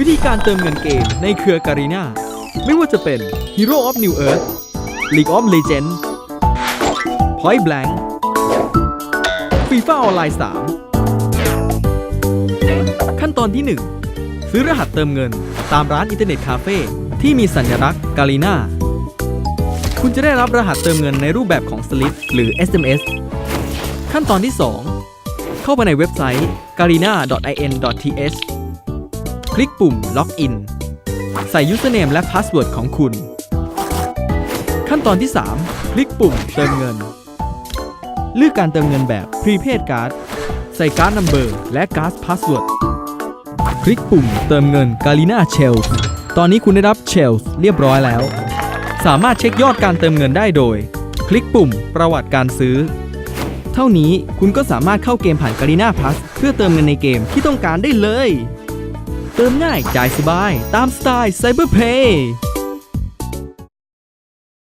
วิธีการเติมเงินเกมในเครือการีนาไม่ว่าจะเป็น Hero of New Earth League of Legends Point Blank FIFA Online 3 ขั้นตอนที่ 1 ซื้อรหัสเติมเงินตามร้านอินเทอร์เน็ตคาเฟ่ที่มีสัญลักษณ์การีนาคุณจะได้รับรหัสเติมเงินในรูปแบบของสลิปหรือ SMS ขั้นตอนที่ 2 เข้าไปในเว็บไซต์ garina.in.th ลิกปุ่ม Login ใส่ Username และ Password ของคุณ ขั้นตอนที่ 3 คลิกปุ่มเติมเงิน เลือกการเติมเงินแบบ Prepaid Card ใส่การ์ด Number และการ์ด Password คลิกปุ่มเติมเงิน Garina Shells ตอนนี้คุณได้รับ Shells เรียบร้อยแล้ว สามารถเช็คยอดการเติมเงินได้โดย คลิกปุ่มประวัติการซื้อ เท่านี้คุณก็สามารถเข้าเกมผ่าน Garena Plus เพื่อเติมเงินในเกมที่ต้องการได้เลย เติมง่ายจ่ายสบาย ตามสไตล์ไซเบอร์เพย์